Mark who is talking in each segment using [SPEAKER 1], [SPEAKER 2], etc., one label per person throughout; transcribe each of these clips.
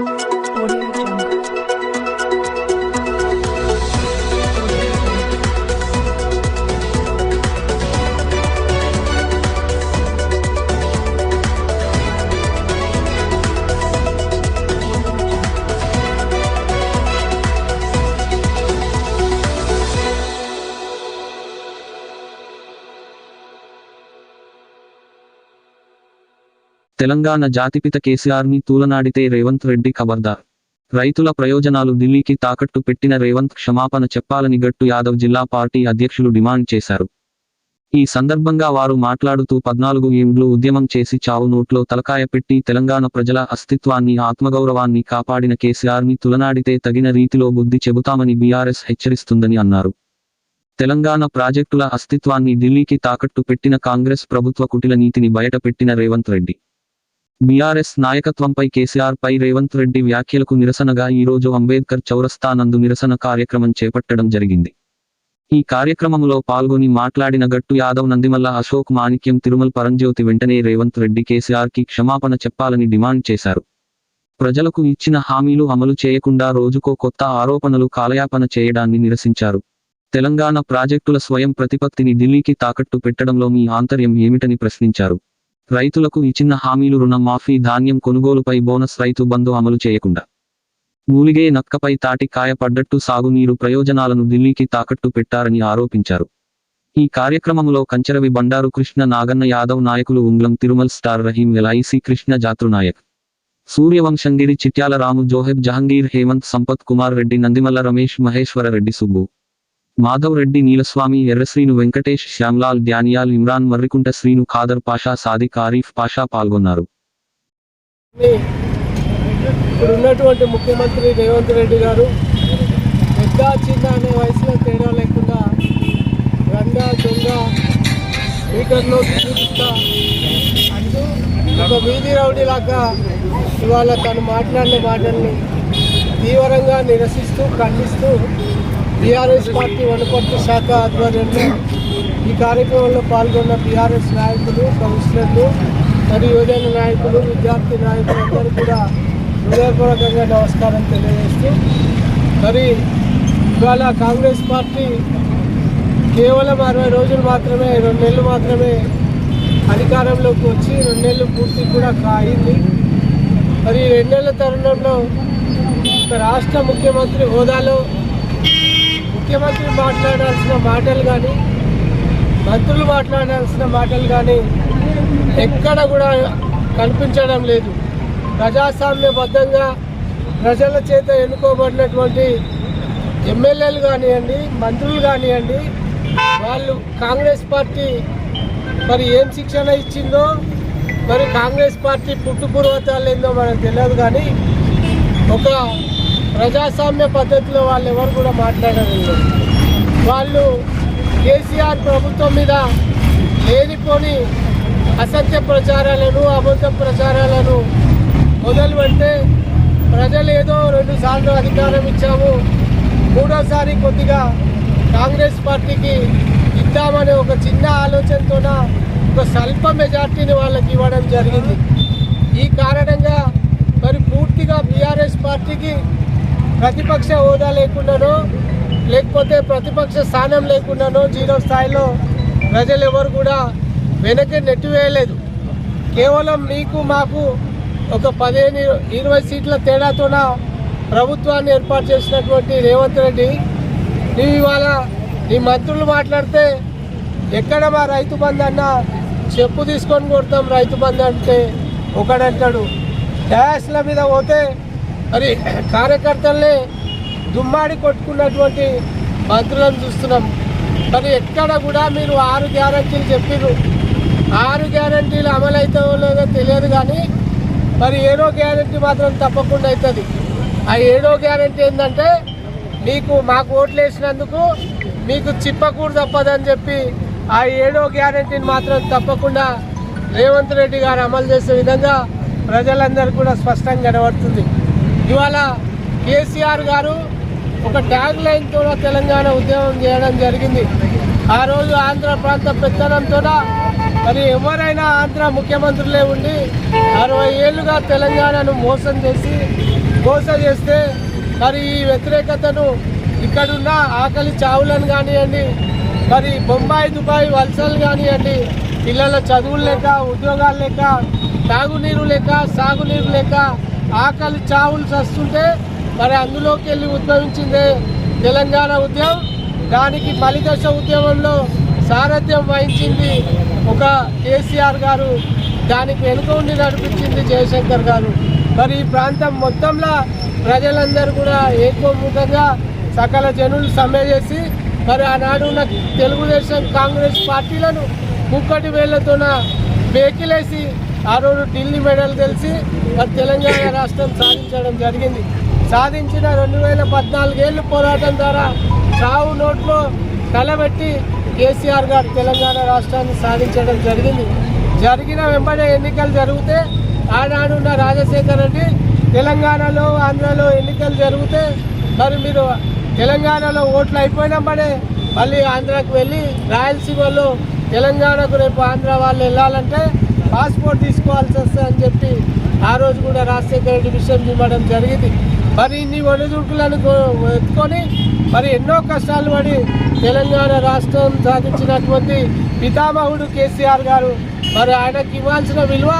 [SPEAKER 1] Thank you.
[SPEAKER 2] Telangana జాతిపిత కేసీఆర్ని తూలనాడితే రేవంత్ రెడ్డి ఖబర్దార్ రైతుల ప్రయోజనాలు ఢిల్లీకి తాకట్టు పెట్టిన రేవంత్ క్షమాపణ చెప్పాలని గట్టు యాదవ్ జిల్లా పార్టీ అధ్యక్షులు డిమాండ్ చేశారు. ఈ సందర్భంగా వారు మాట్లాడుతూ పద్నాలుగు ఏండ్లు ఉద్యమం చేసి చావు నోట్లో తలకాయ పెట్టి తెలంగాణ ప్రజల అస్తిత్వాన్ని ఆత్మగౌరవాన్ని కాపాడిన కేసీఆర్ని తులనాడితే తగిన రీతిలో బుద్ధి చెబుతామని బీఆర్ఎస్ హెచ్చరిస్తుందని అన్నారు. తెలంగాణ ప్రాజెక్టుల అస్తిత్వాన్ని ఢిల్లీకి తాకట్టు పెట్టిన కాంగ్రెస్ ప్రభుత్వ కుటిల నీతిని బయటపెట్టిన రేవంత్ రెడ్డి. బీఆర్ఎస్ నాయకత్వంపై కేసీఆర్ పై రేవంత్ రెడ్డి వ్యాఖ్యలకు నిరసనగా ఈ రోజు అంబేద్కర్ చౌరస్తా నందు నిరసన కార్యక్రమం చేపట్టడం జరిగింది. ఈ కార్యక్రమంలో పాల్గొని మాట్లాడిన గట్టు యాదవ్ నందిమల్ల అశోక్ మాణిక్యం తిరుమల పరంజ్యోతి వెంటనే రేవంత్ రెడ్డి కేసీఆర్కి క్షమాపణ చెప్పాలని డిమాండ్ చేశారు. ప్రజలకు ఇచ్చిన హామీలు అమలు చేయకుండా రోజుకో కొత్త ఆరోపణలు కాలయాపన చేయడాన్ని నిరసించారు. తెలంగాణ ప్రాజెక్టుల స్వయం ప్రతిపత్తిని ఢిల్లీకి తాకట్టు పెట్టడంలో మీ ఆంతర్యం ఏమిటని ప్రశ్నించారు. రైతులకు ఇచ్చిన హామీలు రుణ మాఫీ ధాన్యం కొనుగోలుపై బోనస్ రైతు బంధు అమలు చేయకుండా. మూలిగే నక్కపై తాటి కాయ పడ్డట్టు సాగునీరు ప్రయోజనాలను ఢిల్లీకి తాకట్టు పెట్టారని ఆరోపించారు. ఈ కార్యక్రమంలో కంచరవి బండారు కృష్ణ నాగన్న యాదవ్ నాయకులు ఉంగ్లం Tirumal star Rahim LIC Krishna Jatrunayak. Suryavamshagiri Chityala Ramu Zoheb Jahangir Hemanth Sampath Kumar Reddy Nandimalla Ramesh Maheshwara Reddy Subbu. Madhavareddy Neelaswamy Errasrinu Venkatesh Shyamlal Daniel Imran Marrikunta Srinu Khader Pasha Sadiq Arif Pasha పాల్గొన్నారు.
[SPEAKER 3] ఇప్పుడు ఉన్నటువంటి ముఖ్యమంత్రి రేవంత్ రెడ్డి గారు పెద్ద చిన్న అనే వయసులో తేడా లేకుండా రంగ దొంగ స్పీకర్లో చూపిస్తా అంటూ ఒక వీధి రౌడీ లాగా ఇవాళ తను మాట్లాడిన మాటల్ని తీవ్రంగా నిరసిస్తూ ఖండిస్తూ బీఆర్ఎస్ పార్టీ వనపర్తి శాఖ ఆధ్వర్యంలో ఈ కార్యక్రమంలో పాల్గొన్న బీఆర్ఎస్ నాయకులు కౌన్సిలర్లు మరియు యువజన నాయకులు విద్యార్థి నాయకులు అందరూ కూడా హృదయపూర్వకంగా నమస్కారం తెలియజేస్తూ మరి ఇవాళ కాంగ్రెస్ పార్టీ కేవలం అరవై రోజులు మాత్రమే రెండు నెలలు మాత్రమే అధికారంలోకి వచ్చి రెండు నెలలు పూర్తి కూడా కాయింది. మరి రెండేళ్ళ రెండు నెలల తరుణంలో ఒక రాష్ట్ర ముఖ్యమంత్రి హోదాలో ముఖ్యమంత్రి మాట్లాడాల్సిన మాటలు కానీ మంత్రులు మాట్లాడాల్సిన మాటలు కానీ ఎక్కడ కూడా కనిపించడం లేదు. ప్రజాస్వామ్యబద్ధంగా ప్రజల చేత ఎన్నుకోబడినటువంటి ఎమ్మెల్యేలు కానివ్వండి మంత్రులు కానివ్వండి వాళ్ళు కాంగ్రెస్ పార్టీ మరి ఏం శిక్షణ ఇచ్చిందో మరి కాంగ్రెస్ పార్టీ పుట్టుపూర్వతాలు ఏందో మనకు తెలియదు కానీ ఒక ప్రజాస్వామ్య పద్ధతిలో వాళ్ళు ఎవరు కూడా మాట్లాడడం వాళ్ళు కేసీఆర్ ప్రభుత్వం మీద లేనిపోని అసత్య ప్రచారాలను అబద్ధ ప్రచారాలను మొదలు పెడితే ప్రజలు ఏదో రెండు సార్లు అధికారం ఇచ్చాము మూడోసారి కొద్దిగా కాంగ్రెస్ పార్టీకి ఇద్దామనే ఒక చిన్న ఆలోచనతోన ఒక స్వల్ప మెజార్టీని వాళ్ళకి ఇవ్వడం జరిగింది. ఈ కారణంగా మరి పూర్తిగా బీఆర్ఎస్ పార్టీకి ప్రతిపక్ష హోదా లేకుండానో లేకపోతే ప్రతిపక్ష స్థానం లేకుండానో జీరో స్థాయిలో ప్రజలు ఎవరు కూడా వెనక్కి నెట్టివేయలేదు కేవలం మీకు మాకు ఒక పదిహేను ఇరవై సీట్ల తేడాతోన ప్రభుత్వాన్ని ఏర్పాటు చేసినటువంటి రేవంత్ రెడ్డి నీవు ఇవాళ నీ మంత్రులు మాట్లాడితే ఎక్కడ మా రైతు బంధు అన్న చెప్పు తీసుకొని కొడతాం రైతు బంధు అంటే ఒకడంటాడు. డ్యాష్ల మీద పోతే మరి కార్యకర్తల్ని దుమ్మాడి కొట్టుకున్నటువంటి మంత్రులను చూస్తున్నాం. మరి ఎక్కడ కూడా మీరు ఆరు గ్యారంటీలు చెప్పిర్రు. ఆరు గ్యారంటీలు అమలు అవుతాయో లేదో తెలియదు కానీ మరి ఏడో గ్యారంటీ మాత్రం తప్పకుండా అవుతుంది. ఆ ఏడో గ్యారంటీ ఏంటంటే మీకు మాకు ఓట్లు వేసినందుకు మీకు చిప్పకూడు తప్పదని చెప్పి ఆ ఏడో గ్యారంటీని మాత్రం తప్పకుండా రేవంత్ రెడ్డి గారు అమలు చేసే విధంగా ప్రజలందరూ కూడా స్పష్టంగా కనబడుతుంది. ఇవాళ కేసీఆర్ గారు ఒక ట్యాగ్ లైన్తో తెలంగాణ ఉద్యమం చేయడం జరిగింది. ఆ రోజు ఆంధ్ర ప్రాంత పెత్తనంతో మరి ఎవరైనా ఆంధ్ర ముఖ్యమంత్రులే ఉండి అరవై ఏళ్ళుగా తెలంగాణను మోసం చేసి మోసం చేస్తే మరి ఈ వ్యతిరేకతను ఇక్కడున్న ఆకలి చావులను కానివ్వండి మరి బొంబాయి దుబాయ్ వలసలు కానివ్వండి పిల్లల చదువులు లేక ఉద్యోగాలు లేక తాగునీరు లేక సాగునీరు లేక ఆకలి చావులు చస్తుంటే మరి అందులోకి వెళ్ళి ఉద్భవించిందే తెలంగాణ ఉద్యమం. దానికి ఫలిదశ ఉద్యమంలో సారథ్యం వహించింది ఒక కేసీఆర్ గారు. దానికి వెనుక ఉండి నడిపించింది జయశంకర్ గారు. మరి ఈ ప్రాంతం మొత్తంలో ప్రజలందరూ కూడా ఏకోముఖంగా సకల జనులు సమ్మె చేసి మరి ఆనాడు ఉన్న తెలుగుదేశం కాంగ్రెస్ పార్టీలను ముక్కటి వేళ్ళతోన బేకిలేసి ఆ రోజు ఢిల్లీ మెడల్ తెలిసి మరి తెలంగాణ రాష్ట్రం సాధించడం జరిగింది. సాధించిన రెండు వేల పద్నాలుగేళ్ళు పోరాటం ద్వారా చావు నోట్లో తలబెట్టి కేసీఆర్ గారు తెలంగాణ రాష్ట్రాన్ని సాధించడం జరిగింది. జరిగిన వెంబడే ఎన్నికలు జరిగితే ఆనాడున్న రాజశేఖర రెడ్డి తెలంగాణలో ఆంధ్రలో ఎన్నికలు జరిగితే మరి మీరు తెలంగాణలో ఓట్లు అయిపోయినప్పుడే మళ్ళీ ఆంధ్రాకు వెళ్ళి రాయలసీమలో తెలంగాణకు రేపు ఆంధ్ర వాళ్ళు వెళ్ళాలంటే పాస్పోర్ట్ తీసుకోవాల్సి వస్తుంది అని చెప్పి ఆ రోజు కూడా రాజశేఖర రెడ్డి విషయం ఇవ్వడం జరిగింది. మరి ఇన్ని ఒడిదుడుకులను ఎత్తుకొని మరి ఎన్నో కష్టాలు పడి తెలంగాణ రాష్ట్రం సాధించినటువంటి పితామహుడు కేసీఆర్ గారు మరి ఆయనకి ఇవ్వాల్సిన విలువ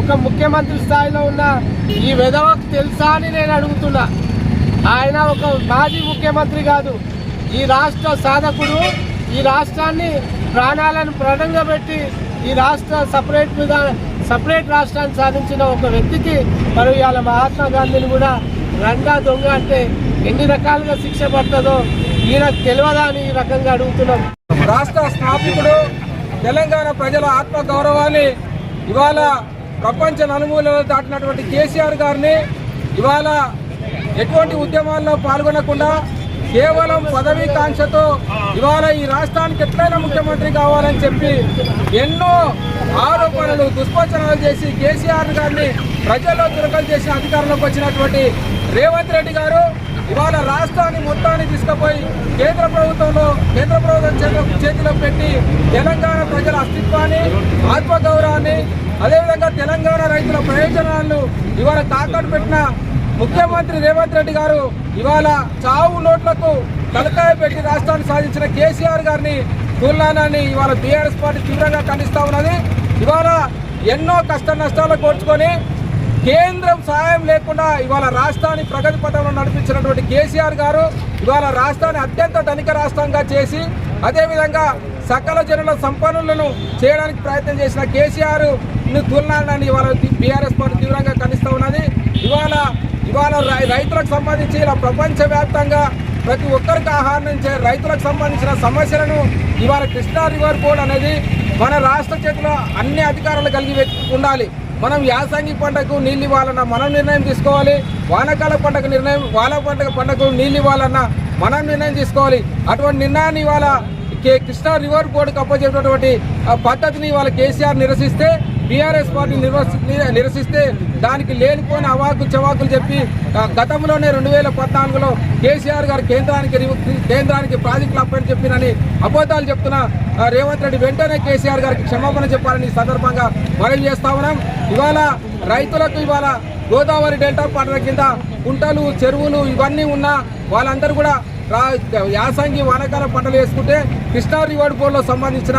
[SPEAKER 3] ఒక ముఖ్యమంత్రి స్థాయిలో ఉన్న ఈ విధవకు తెలుసా అని నేను అడుగుతున్నా. ఆయన ఒక మాజీ ముఖ్యమంత్రి కాదు. ఈ రాష్ట్ర సాధకుడు ఈ రాష్ట్రాన్ని ప్రాణాలను ప్రణంగా పెట్టి ఈ రాష్ట్ర సపరేట్ మీద సపరేట్ రాష్ట్రాన్ని సాధించిన ఒక వ్యక్తికి మరి ఇవాళ మహాత్మా గాంధీని కూడా రంగా దొంగ అంటే ఎన్ని రకాలుగా శిక్ష పడుతుందో ఈయన తెలియదా అని ఈ రకంగా అడుగుతున్నాం.
[SPEAKER 4] రాష్ట్ర స్థాపకుడు తెలంగాణ ప్రజల ఆత్మ గౌరవాన్ని ఇవాళ ప్రపంచ నలుమూలలో దాటినటువంటి కేసీఆర్ గారిని ఇవాళ ఎటువంటి ఉద్యమాల్లో పాల్గొనకుండా కేవలం పదవీ కాంక్షతో ఇవాళ ఈ రాష్ట్రానికి ఎట్లయినా ముఖ్యమంత్రి కావాలని చెప్పి ఎన్నో ఆరోపణలు దుష్ప్రచారాలు చేసి కేసీఆర్ గారిని ప్రజల్లో దొరకలు చేసి అధికారంలోకి వచ్చినటువంటి రేవంత్ రెడ్డి గారు ఇవాళ రాష్ట్రాన్ని మొత్తాన్ని తీసుకుపోయి కేంద్ర ప్రభుత్వంలో కేంద్ర ప్రభుత్వం చేతిలో పెట్టి తెలంగాణ ప్రజల అస్తిత్వాన్ని ఆత్మగౌరవాన్ని అదేవిధంగా తెలంగాణ రైతుల ప్రయోజనాలను ఇవాళ తాకట్టు పెట్టిన ముఖ్యమంత్రి రేవంత్ రెడ్డి గారు ఇవాళ చావు నోట్లకు తలకాయ పెట్టి రాష్ట్రాన్ని సాధించిన కేసీఆర్ గారిని తుల్లానాన్ని ఇవాళ బీఆర్ఎస్ పార్టీ తీవ్రంగా ఖండిస్తా ఉన్నది. ఇవాళ ఎన్నో కష్ట నష్టాలు కోర్చుకొని కేంద్రం సహాయం లేకుండా ఇవాళ రాష్ట్రాన్ని ప్రగతి పథంలో నడిపించినటువంటి కేసీఆర్ గారు ఇవాళ రాష్ట్రాన్ని అత్యంత ధనిక రాష్ట్రంగా చేసి అదేవిధంగా సకల జనుల సంపన్నులను చేయడానికి ప్రయత్నం చేసిన కేసీఆర్ని తులనాలని ఇవాళ బీఆర్ఎస్ పార్టీ తీవ్రంగా ఖండిస్తూ ఉన్నది. ఇవాళ ఇవాళ రై- రైతులకు సంబంధించి ఇలా ప్రపంచవ్యాప్తంగా ప్రతి ఒక్కరికి ఆహారం నుంచి రైతులకు సంబంధించిన సమస్యలను ఇవాళ కృష్ణా రివర్ బోర్డ్ అనేది మన రాష్ట్ర చేతిలో అన్ని అధికారాలు కలిగి ఉండాలి. మనం యాసంగి పంటకు నీళ్ళు ఇవ్వాలన్నా మనం నిర్ణయం తీసుకోవాలి. వానకాల పంటకు నిర్ణయం వాన పంట పంటకు నీళ్ళు ఇవ్వాలన్నా మనం నిర్ణయం తీసుకోవాలి. అటువంటి నిర్ణయాన్ని ఇవాళ కే కృష్ణా రివర్ బోర్డుకు అప్పచెప్పినటువంటి పద్ధతిని ఇవాళ కేసీఆర్ నిరసిస్తే బీఆర్ఎస్ పార్టీ నిర్వసి- నిరసిస్తే దానికి లేనిపోని అవాకు చవాకులు చెప్పి గతంలోనే రెండు వేల పద్నాలుగులో కేసీఆర్ గారు కేంద్రానికి కేంద్రానికి ప్రాజెక్టులు అప్పని చెప్పినని అబద్ధాలు చెప్తున్న రేవంత్ రెడ్డి వెంటనే కేసీఆర్ గారికి క్షమాపణ చెప్పాలని సందర్భంగా మనవి చేస్తా ఉన్నాం. ఇవాళ రైతులకు ఇవాళ గోదావరి డెల్టా పంటల కింద కుంటలు చెరువులు ఇవన్నీ ఉన్నా వాళ్ళందరూ కూడా రా యాసంగి వానకాల పంటలు వేసుకుంటే కృష్ణా రివర్ బోర్డులో సంబంధించిన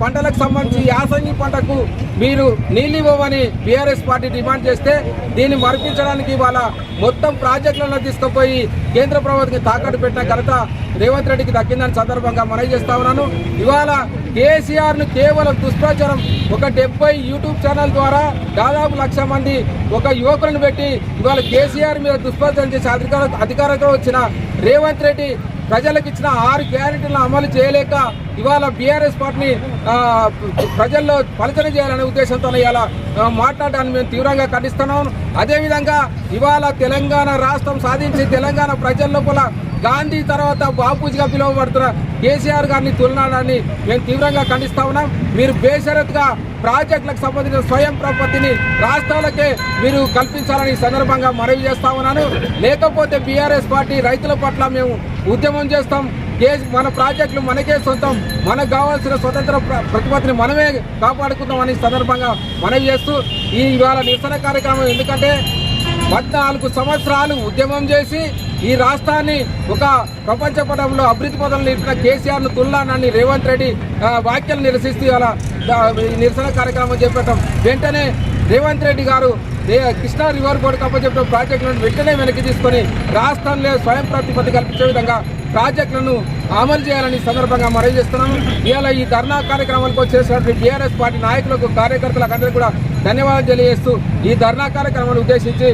[SPEAKER 4] పంటలకు సంబంధించి యాసంగి పంటకు మీరు నీళ్ళు ఇవ్వమని బీఆర్ఎస్ పార్టీ డిమాండ్ చేస్తే దీన్ని మరిపించడానికి ఇవాళ మొత్తం ప్రాజెక్టులను తీసుకుపోయి కేంద్ర ప్రభుత్వానికి తాకట్టు పెట్టిన ఘనత రేవంత్ రెడ్డికి దక్కిందని సందర్భంగా మనవి చేస్తా ఉన్నాను. ఇవాళ కేసీఆర్ను కేవలం దుష్ప్రచారం ఒక డెబ్బై యూట్యూబ్ ఛానల్ ద్వారా దాదాపు లక్ష మంది ఒక యువకులను పెట్టి ఇవాళ కేసీఆర్ మీద దుష్ప్రచారం చేసి అధికార అధికారంలో వచ్చిన రేవంత్ రెడ్డి ప్రజలకు ఇచ్చిన ఆరు గ్యారెంటీలను అమలు చేయలేక ఇవాళ బీఆర్ఎస్ పార్టీని ప్రజల్లో పలచన చేయాలనే ఉద్దేశంతో ఇలా మాట్లాడడాన్ని మేము తీవ్రంగా ఖండిస్తున్నాం. అదేవిధంగా ఇవాళ తెలంగాణ రాష్ట్రం సాధించి తెలంగాణ ప్రజల లోపల గాంధీ తర్వాత బాపూజీగా పిలువబడుతున్న కేసీఆర్ గారిని తులనాడాన్ని మేము తీవ్రంగా ఖండిస్తా ఉన్నాం. మీరు బేషరత్గా ప్రాజెక్టులకు సంబంధించిన స్వయం ప్రపత్తిని రాష్ట్రాలకే మీరు కల్పించాలని సందర్భంగా మనవి చేస్తా ఉన్నాను. లేకపోతే బీఆర్ఎస్ పార్టీ రైతుల పట్ల మేము ఉద్యమం చేస్తాం. మన ప్రాజెక్టులు మనకే సొంతం. మనకు కావాల్సిన స్వతంత్ర ప్రతిపత్తిని మనమే కాపాడుకుందాం అనే సందర్భంగా మనవి చేస్తూ ఈ ఇవాళ నిరసన కార్యక్రమం. ఎందుకంటే పద్నాలుగు సంవత్సరాలు ఉద్యమం చేసి ఈ రాష్ట్రాన్ని ఒక ప్రపంచ పటంలో అభివృద్ధి పదంలో నిలిపిన కేసీఆర్ను తుల్లానని రేవంత్ రెడ్డి వ్యాఖ్యలు నిరసిస్తూ అలా నిరసన కార్యక్రమం చేపట్టడం వెంటనే రేవంత్ రెడ్డి గారు కృష్ణా రివర్ బోర్డు కప్పచెప్పిన ప్రాజెక్టులను వెంటనే వెనక్కి తీసుకొని రాష్ట్రంలో స్వయం ప్రతిపత్తి కల్పించే విధంగా ప్రాజెక్టులను అమలు చేయాలని సందర్భంగా మనవి చేస్తున్నాము. ఇవాళ ఈ ధర్నా కార్యక్రమాలకు వచ్చేసినటువంటి టీఆర్ఎస్ పార్టీ నాయకులకు కార్యకర్తలకు అందరికీ కూడా ధన్యవాదాలు తెలియజేస్తూ ఈ ధర్నా కార్యక్రమాన్ని ఉద్దేశించి